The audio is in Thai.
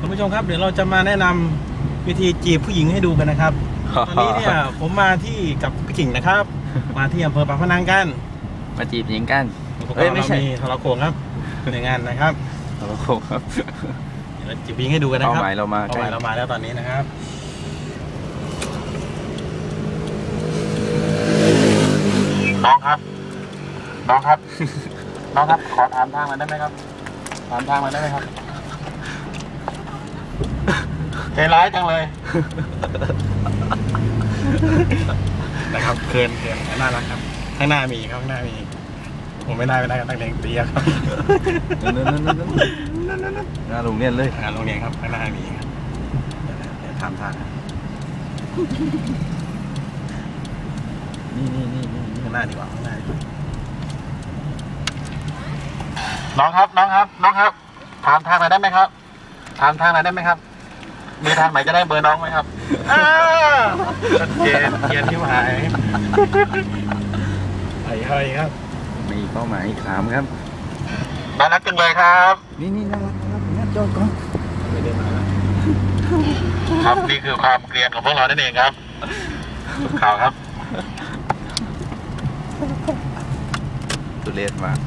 คุณผู้ชมครับเดี๋ยวเราจะมาแนะนำวิธีจีบผู้หญิงให้ดูกันนะครับ ตอนนี้เนี่ยผมมาที่กับพี่กิ่งนะครับ มาที่อำเภอปากพนังกัน มาจีบหญิงกันอุปกรเอ้ยณ์ไม่เราใช่มีโทรโขงครับในงานนะครับโอ้โหครับเดี๋ยวเราจีบผู้หญิงให้ดูกันนะเป้าครับหมายเรามาเป้าหมายเรามาแล้วตอนนี้นะครับน้องครับน้องครับน้องครับขอถามทางมาได้ไหมครับถามทางมาได้ไหมครับ ใจร้ายจังเลย นะครับเคินเคินน่ารักครับ ข้างหน้ามีครับข้างหน้ามี ผมไม่ได้ไม่ได้ก็ตั้งแรงเตี้ยครับนั่นนั่นนั่นนั่นหน้าโรงเรียนเลยงานโรงเรียนครับข้างหน้ามีครับเดี๋ยวทำทางนี่นี่นี่นี่ข้างหน้าดีกว่าข้างหน้าน้องครับน้องครับน้องครับถามทางหน่อยได้ไหมครับถามทางหน่อยได้ไหมครับ มีทางไหนจะได้เบอร์น้องไหมครับอ้าชัดเจนเกียนที่หายไอ้เฮ้ยครับ มีเป้าหมายอีกสามครับ น่ารักจังเลยครับ นี่นี่น่ารักน่ารักน่าจอดก่อนไม่ได้มาแล้วครับนี่คือความเกลียนของพวกเรานั่นเองครับข่าวครับตุเรศมาก